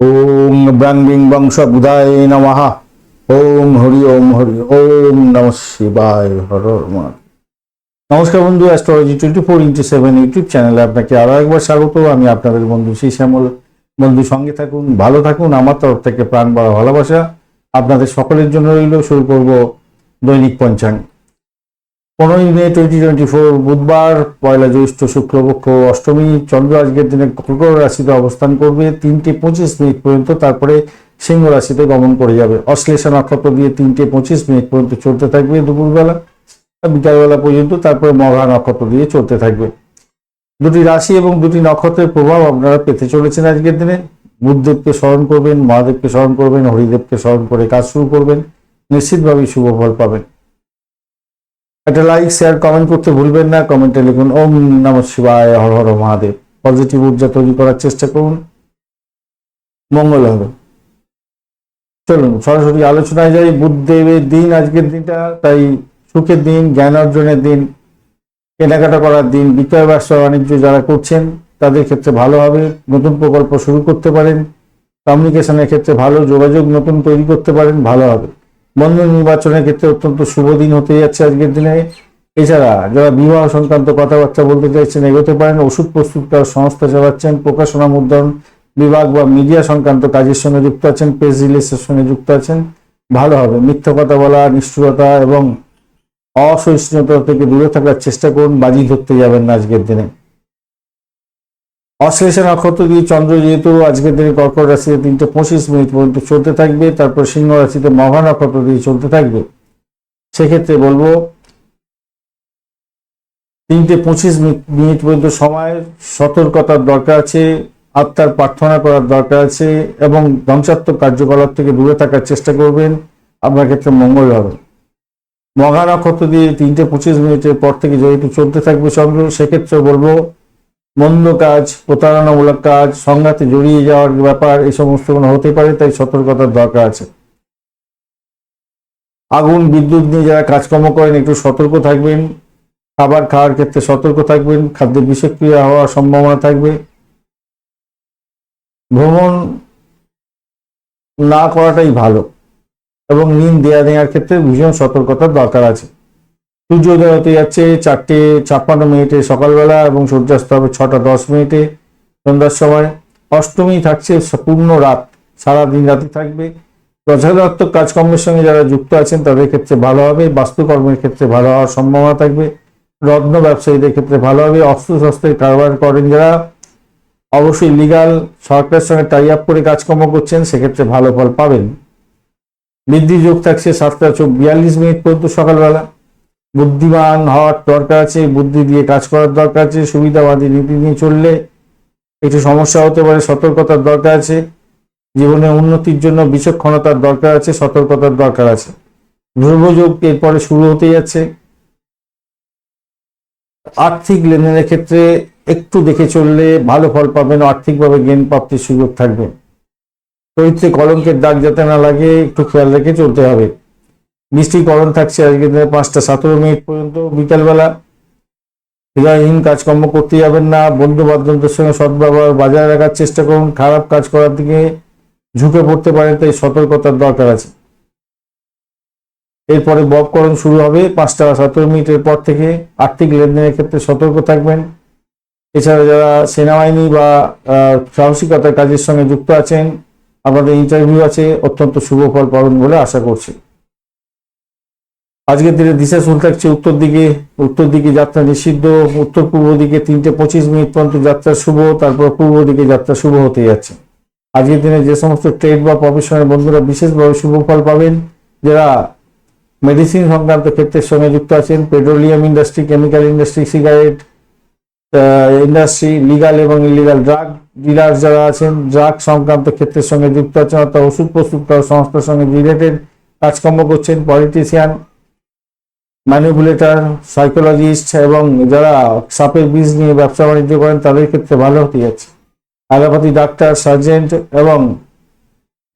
ওম ব্রাং being বংশ বুধায় নমঃ। ওম হরি ওম হরি ওম নম শিবায় হর নমস্কার বন্ধু astrology twenty four into seven YouTube চ্যানেলে আপনাকে আরও একবার স্বাগত। আমি আপনাদের বন্ধু শ্রী শ্যামল বন্ধু, সঙ্গে থাকুন, ভালো থাকুন। আমার তরফ থেকে প্রাণ বড় ভালোবাসা আপনাদের সকলের জন্য রইল। শুরু করব দৈনিক পঞ্চাঙ্গ। পনেরোই মে টোয়েন্টি টোয়েন্টি ফোর বুধবার, পয়লা জ্যৈষ্ঠ শুক্লপক্ষ অষ্টমী, চন্দ্র আজকের দিনে কর্কট রাশিতে অবস্থান করবে, তিনটে পঁচিশ মিনিট পর্যন্ত তারপরে সিংহ রাশিতে গমন করে যাবে। অশ্লেষা নক্ষত্র দিয়ে তিনটে পঁচিশ মিনিট পর্যন্ত চলতে থাকবে দুপুরবেলা, বিকালবেলা পর্যন্ত তারপরে মঘা নক্ষত্র দিয়ে চলতে থাকবে। দুটি রাশি এবং দুটি নক্ষত্রের প্রভাব আপনারা পেতে চলেছেন আজকের দিনে। বুধদেবকে স্মরণ করবেন, মহাদেবকে স্মরণ করবেন, হরিদেবকে স্মরণ করে কাজ শুরু করবেন। নিশ্চিতভাবেই শুভ ফল পাবেন। একটা লাইক শেয়ার কমেন্ট করতে ভুলবেন না। কমেন্টে লিখুন, ওম নম শিবায়, হর হর মহাদেব। পজিটিভ ঊর্জা তৈরি করার চেষ্টা করুন। মঙ্গল হবে। চলুন, সরাসরি আলোচনায় যাই। বুধদেবের দিন, আজকের দিনটা, তাই সুখের দিন, জ্ঞান অর্জনের দিন, কেনাকাটা করার দিন, বিক্রয় ব্যবসা বাণিজ্য যারা করছেন, তাদের ক্ষেত্রে ভালো হবে। নতুন প্রকল্প শুরু করতে পারেন। কমিউনিকেশনের ক্ষেত্রে ভালো। যোগাযোগ নতুন তৈরি করতে পারেন। ভালো হবে। বন্ধু নির্বাচনের ক্ষেত্রে অত্যন্ত শুভ দিন হতে যাচ্ছে আজকের দিনে। এছাড়া যারা বিবাহ সংক্রান্ত কথাবার্তা বলতে চাইছেন, এগোতে পারেন। ওষুধ প্রস্তুতকার সংস্থা চালাচ্ছেন। প্রকাশনা মুদ্রণ বিভাগ বা মিডিয়া সংক্রান্ত কাজের সঙ্গে যুক্ত আছেন। প্রেস রিলিজের সঙ্গে যুক্ত আছেন। ভালো হবে। মিথ্যা কথা বলা, নিষ্ঠুরতা এবং অসহিষ্ণুতা থেকে দূরে থাকার চেষ্টা করুন। বাজি ধরতে যাবেন না আজকের দিনে। অশ্লেষা নক্ষত্র দিয়ে চন্দ্র যেহেতু আজকের দিনে কর্কট রাশিতে তিনটে পঁচিশ মিনিট পর্যন্ত চলতে থাকবে, তারপর সিংহ রাশিতে মহা নক্ষত্র দিয়ে চলতে থাকবে। সেক্ষেত্রে বলব, তিনটে পঁচিশ মিনিট পর্যন্ত সময়, সতর্কতার দরকার আছে, আত্মার প্রার্থনা করার দরকার আছে, এবং ধ্বংসাত্মক কার্যকলাপ থেকে দূরে থাকার চেষ্টা করবেন। আপনার ক্ষেত্রে মঙ্গল হবে। মহা নক্ষত্র দিয়ে তিনটে পঁচিশ মিনিটের পর থেকে যেহেতু চলতে থাকবে চন্দ্র সেক্ষেত্রে বলব মন্দ কাজ, প্রতারণামূলক কাজ, সংঘাতে জড়িয়ে যাওয়ার ব্যাপার এই সমস্ত কোনো হতে পারে, তাই সতর্কতার দরকার আছে। আগুন, বিদ্যুৎ নিয়ে যারা কাজকর্ম করেন, একটু সতর্ক থাকবেন। খাবার খাওয়ার ক্ষেত্রে সতর্ক থাকবেন। খাদ্যে বিষক্রিয়া হওয়ার সম্ভাবনা থাকবে। ভ্রমণ না করাটাই ভালো এবং ঋণ দেয়া নেওয়ার ক্ষেত্রে ভীষণ সতর্কতার দরকার আছে। সূর্যোদয় হতে যাচ্ছে চারটে ছাপ্পান্ন মিনিটে সকালবেলা এবং সূর্যাস্ত হবে ছটা দশ মিনিটে সন্ধ্যার সময়। অষ্টমী থাকছে পূর্ণ রাত, সারা দিন রাতে থাকবে। রচনাত্মক কাজকর্মের সঙ্গে যারা যুক্ত আছেন, তাদের ক্ষেত্রে ভালো হবে, বাস্তুকর্মের ক্ষেত্রে ভালো হওয়ার সম্ভাবনা থাকবে, রত্ন ব্যবসায়ীদের ক্ষেত্রে ভালো হবে অস্ত্র শস্ত্রের কারবার করেন যারা। অবশ্যই লিগাল সরকারের সঙ্গে টাই আপ করে কাজকর্ম করছেন, সেক্ষেত্রে ভালো ফল পাবেন। বৃদ্ধি যোগ থাকছে সাতটা বিয়াল্লিশ মিনিট পর্যন্ত সকালবেলা। বুদ্ধিমান হওয়ার দরকার আছে, বুদ্ধি দিয়ে কাজ করার দরকার আছে, সুবিধাবাদী নীতি নিয়ে চললে একটু সমস্যা হতে পারে, সতর্কতার দরকার আছে, জীবনে উন্নতির জন্য বিচক্ষণতার দরকার আছে, সতর্কতার দরকার আছে। ধ্রুবযোগ এরপরে শুরু হতে যাচ্ছে। আর্থিক লেনদেনের ক্ষেত্রে একটু দেখে চললে ভালো ফল পাবেন, আর্থিকভাবে জ্ঞান প্রাপ্তির সুযোগ থাকবে। চরিত্রে কলঙ্কের দাগ যাতে না লাগে, একটু খেয়াল রেখে চলতে হবে। বৃষ্টিকরণ থাকছে আজকে পাঁচটা সতেরো মিনিট পর্যন্ত। বিকালবেলা হৃদয়হীন কাজকর্ম করতে যাবেন না। বন্ধু বান্ধবদের সঙ্গে সদ্ব্যবহার বজায় রাখার চেষ্টা করুন। খারাপ কাজ করার দিকে ঝুঁকে পড়তে পারেন, তাই সতর্কতার দরকার আছে। এরপরে ববকরণ শুরু হবে পাঁচটা সতেরো মিনিটের পর থেকে। আর্থিক লেনদেনের ক্ষেত্রে সতর্ক থাকবেন। এছাড়া যারা সেনাবাহিনী বা সাহসিকতার কাজের সঙ্গে যুক্ত আছেন আমাদের ইন্টারভিউ আছে। অত্যন্ত শুভ ফল পাবেন বলে আশা করছি। আজকের দিনে দিশা শুরু থাকছে উত্তর দিকে। উত্তর দিকে যাত্রা নিষিদ্ধ। উত্তর পূর্ব দিকে তিনটে পঁচিশ মিনিট পর্যন্ত যাত্রা শুভ। তারপর পূর্ব দিকে যাত্রা শুভ হতে যাচ্ছে। আজকের দিনে যে সমস্ত ট্রেড বা প্রফেশনের বন্ধুরা বিশেষভাবে শুভ ফল পাবেন, যারা মেডিসিন সংক্রান্ত ক্ষেত্রের সঙ্গে যুক্ত আছেন petroleum industry chemical industry cigarette industry legal এবং ইলিগাল ড্রাগ ডিলার যারা আছেন ড্রাগ সংক্রান্ত ক্ষেত্রের সঙ্গে যুক্ত আছেন, অর্থাৎ ওষুধ প্রস্তুতকারক সংস্থার সঙ্গে রিলেটেড কাজকর্ম করছেন পলিটিশিয়ান ম্যানিপুলেটর সাইকোলজিস্ট এবং যারা সাপের বীজ নিয়ে ব্যবসা বাণিজ্য করেন, তাদের ক্ষেত্রে ভালো হতে যাচ্ছে। অ্যালোপ্যাথি ডাক্তার সার্জেন্ট এবং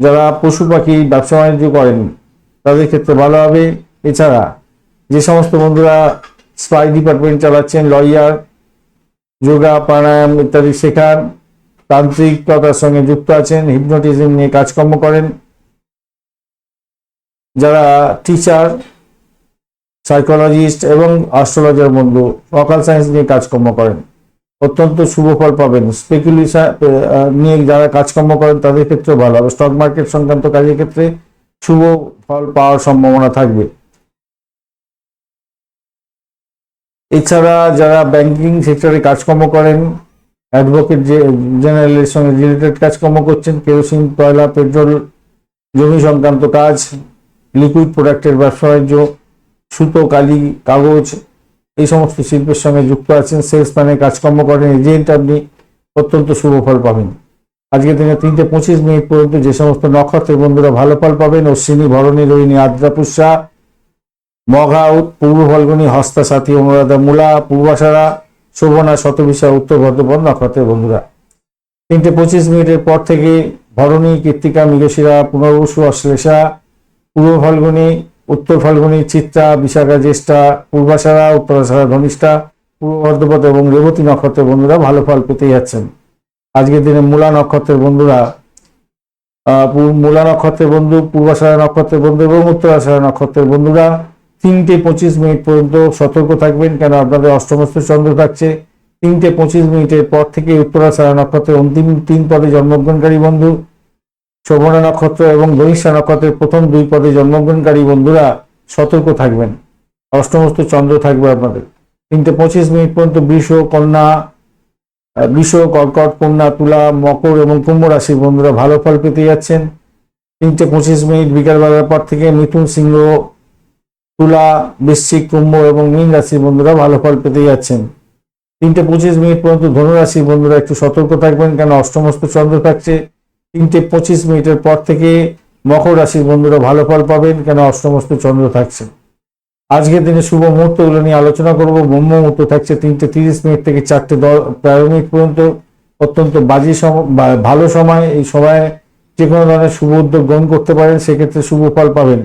যারা পশু পাখি ব্যবসা বাণিজ্য করেন, তাদের ক্ষেত্রে ভালো হবে। এছাড়া যে সমস্ত বন্ধুরা স্পাই ডিপার্টমেন্ট চালাচ্ছেন লয়ার যোগা প্রাণায়াম ইত্যাদি শেখান তান্ত্রিকতার সঙ্গে যুক্ত আছেন হিপনোটিজম নিয়ে কাজকর্ম করেন। যারা টিচার সাইকোলজিস্ট এবং অ্যাস্ট্রোলজার বন্ধু অকাল সায়েন্স নিয়ে কাজকর্ম করেন। অত্যন্ত শুভ ফল পাবেন। স্পেকুলেশন নিয়ে যারা কাজকর্ম করেন, তাদের ক্ষেত্রে ভালো হবে। স্টক মার্কেট সংক্রান্ত কাজের ক্ষেত্রে শুভ ফল পাওয়ার সম্ভাবনা থাকবে। এছাড়া যারা ব্যাংকিং সেক্টরে কাজকর্ম করেন অ্যাডভোকেট যে জেনারেলের সঙ্গে রিলেটেড কাজকর্ম করছেন কেরোসিন কয়লা পেট্রোল জমি সংক্রান্ত কাজ লিকুইড প্রোডাক্টের ব্যবসা সুতো কালি, কাগজ, এই সমস্ত শিল্পের সঙ্গে যুক্ত আছেন, সেলসম্যানের কাজকর্ম করেন, এজেন্ট আপনি অত্যন্ত শুভ ফল পাবেন। আজকের দিনে তিনটে পঁচিশ মিনিট পর্যন্ত যে সমস্ত নক্ষত্রের বন্ধুরা ভালো ফল পাবেন, অশ্বিনী, ভরণী, রোহিণী, আদ্রা, পুষ্যা, মঘা পূর্ব ফলগুনি, হস্তা, সাথী, অনুরাধা, মূলা পূর্বাসারা শোভনা, শতবিশা, উত্তর ভদ্রপদ নক্ষত্রের বন্ধুরা। তিনটে পঁচিশ মিনিটের পর থেকে ভরণী কৃত্তিকা মৃগশিরা, পুনর্বসু, অশ্লেষা, পূর্ব ফাল্গুনি উত্তর ফাল্গুনি চিত্রা, বিশাখা জ্যেষ্ঠা, পূর্বাশারা, উত্তরাশারা ধনিষ্ঠা, পূর্ব ভদ্রপদ এবং রেবতী নক্ষত্রের বন্ধুরা ভালো ফল পেতে যাচ্ছেন। আজকের দিনে মূলা নক্ষত্রের বন্ধুরা মূলা নক্ষত্রের বন্ধু, পূর্বাশারা নক্ষত্রের বন্ধু এবং উত্তরাশারা নক্ষত্রের বন্ধুরা তিনটে পঁচিশ মিনিট পর্যন্ত সতর্ক থাকবেন কেন আপনাদের অষ্টমস্ত চন্দ্র থাকছে। তিনটে পঁচিশ মিনিটের পর থেকে উত্তরাশারা নক্ষত্রের অন্তিম তিন পদে জন্মগ্রহণকারী বন্ধু শোভনা নক্ষত্র এবং ধনিষ্ঠা নক্ষত্রের প্রথম দুই পদে জন্মগ্রহণকারী বন্ধুরা সতর্ক থাকবেন। অষ্টমস্ত চন্দ্র থাকবে আপনাদের। তিনটে পঁচিশ মিনিট পর্যন্ত বৃষ, কন্যা বৃষ, কর্কট, কন্যা, তুলা, মকর এবং কুম্ভ রাশির বন্ধুরা ভালো ফল পেতে যাচ্ছেন। তিনটে পঁচিশ মিনিট বিকালবেলার পর থেকে মিথুন, সিংহ, তুলা, বৃশ্চিক, কুম্ভ এবং মীন রাশির বন্ধুরা ভালো ফল পেতে যাচ্ছেন। তিনটে পঁচিশ মিনিট পর্যন্ত ধনুরাশির বন্ধুরা একটু সতর্ক থাকবেন কেন? অষ্টমস্ত চন্দ্র থাকছে। তিনটে পঁচিশ মিনিটের পর থেকে মকর রাশির বন্ধুরা ভালো ফল পাবেন, কেন অষ্টমস্ত চন্দ্র থাকছে। আজকের দিনে শুভ মুহূর্তগুলো নিয়ে আলোচনা করব। ব্রহ্ম মুহূর্ত থাকছে তিনটে তিরিশ মিনিট থেকে চারটে তেরো মিনিট পর্যন্ত। অত্যন্ত বাজি ভালো সময়। এই সময়ে যে কোনো ধরনের শুভ উদ্যোগ গ্রহণ করতে পারেন, সেক্ষেত্রে শুভ ফল পাবেন।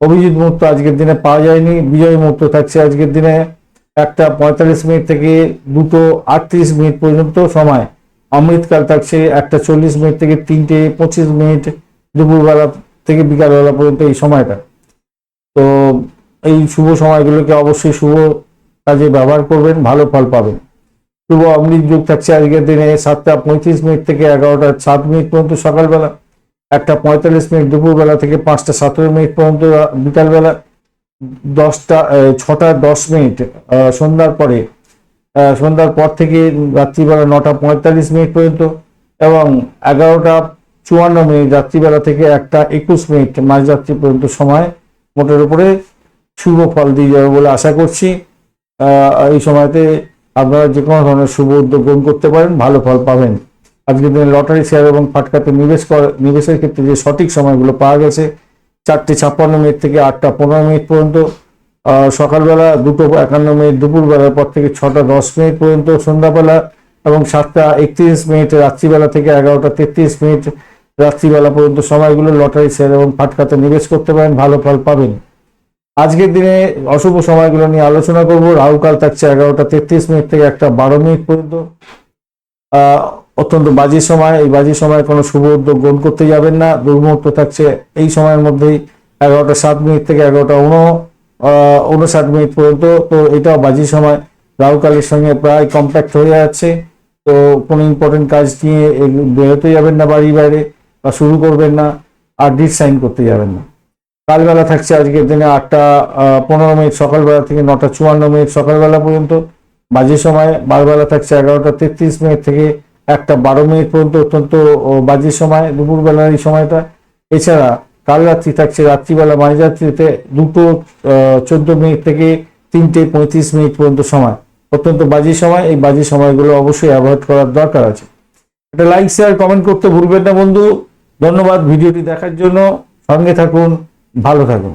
অভিজিৎ মুহূর্ত আজকের দিনে পাওয়া যায়নি। বিজয় মুহূর্ত থাকছে আজকের দিনে। একটা পঁয়তাল্লিশ মিনিট থেকে দুটো আটত্রিশ মিনিট পর্যন্ত সময়। অমৃতকাল থাকছে একটা চল্লিশ মিনিট থেকে তিনটে পঁচিশ মিনিট দুপুরবেলা থেকে বিকালবেলা পর্যন্ত এই সময়টা। তো এই শুভ সময়গুলোকে অবশ্যই শুভ কাজে ব্যবহার করবেন, ভালো ফল পাবেন। শুভ অমৃত যুগ থাকছে আজকের দিনে, সাতটা পঁয়ত্রিশ মিনিট থেকে এগারোটা সাত মিনিট পর্যন্ত সকালবেলা, একটা পঁয়তাল্লিশ মিনিট দুপুরবেলা থেকে পাঁচটা সতেরো মিনিট পর্যন্ত বিকালবেলা, দশটা ছটা দশ মিনিট সন্ধ্যার পরে সন্ধ্যার পর থেকে রাত্রিবেলা নটা পঁয়তাল্লিশ মিনিট পর্যন্ত এবং এগারোটা চুয়ান্ন মিনিট রাত্রিবেলা থেকে একটা একুশ মিনিট মাঝরাত্রি পর্যন্ত সময় মোটের উপরে শুভ ফল দিয়ে যাবে বলে আশা করছি। এই সময়তে আপনারা যে কোনো ধরনের শুভ উদ্যোগ গ্রহণ করতে পারেন, ভালো ফল পাবেন। আজকের দিনে লটারি, শেয়ার এবং ফাটকাতে নিবেশ নিবেশের ক্ষেত্রে যে সঠিক সময়গুলো পাওয়া গেছে, চারটে ছাপ্পান্ন মিনিট থেকে আটটা পনেরো মিনিট পর্যন্ত সকালবেলা দুটো একান্ন মিনিট, দুপুরবেলার পর থেকে ছটা দশ মিনিট পর্যন্ত সন্ধ্যাবেলা এবং সাতটা একত্রিশ মিনিট, রাত্রিবেলা থেকে এগারোটা তেত্রিশ মিনিট, রাত্রিবেলা পর্যন্ত সময়গুলো লটারি শেয়ার এবং ফাটকাতে নিবেশ করতে পারেন, ভালো ফল পাবেন। আজকের দিনে অশুভ সময়গুলো নিয়ে আলোচনা করব। রাহুকাল থাকছে এগারোটা তেত্রিশ মিনিট থেকে একটা বারো মিনিট পর্যন্ত। অত্যন্ত বাজে সময়। এই বাজে সময় কোনো শুভ উদ্যোগ গ্রহণ করতে যাবেন না। দুর্মুহূর্ত থাকছে এই সময়ের মধ্যেই এগারোটা সাত মিনিট থেকে এগারোটা উন। উনষাট মিনিট পর্যন্ত। তো এটাও বাজে সময়। রাহুকালের সঙ্গে প্রায় কম্প্যাক্ট হয়ে যাচ্ছে। তো কোনো ইম্পর্টেন্ট কাজ নিয়ে বেরোতে যাবেন না বাড়ির বাইরে বা শুরু করবেন না আর ডিট সাইন করতে যাবেন না। কালবেলা থাকছে আজকের দিনে আটটা পনেরো মিনিট সকালবেলা থেকে নটা, চুয়ান্ন মিনিট সকালবেলা পর্যন্ত। বাজে সময় বারবেলা থাকছে এগারোটা তেত্রিশ মিনিট থেকে একটা বারো মিনিট পর্যন্ত অত্যন্ত বাজে সময়, দুপুরবেলার এই সময়টা। এছাড়া কাল রাত্রি থাকছে, রাত্রিবেলা মাঝরাত্রিতে দুটো চোদ্দ মিনিট থেকে তিনটে পঁয়ত্রিশ মিনিট পর্যন্ত সময়। অত্যন্ত বাজে সময়, এই বাজে সময়গুলো অবশ্যই অ্যাভয়েড করার দরকার আছে। একটা লাইক শেয়ার কমেন্ট করতে ভুলবেন না বন্ধু। ধন্যবাদ ভিডিওটি দেখার জন্য। সঙ্গে থাকুন, ভালো থাকুন।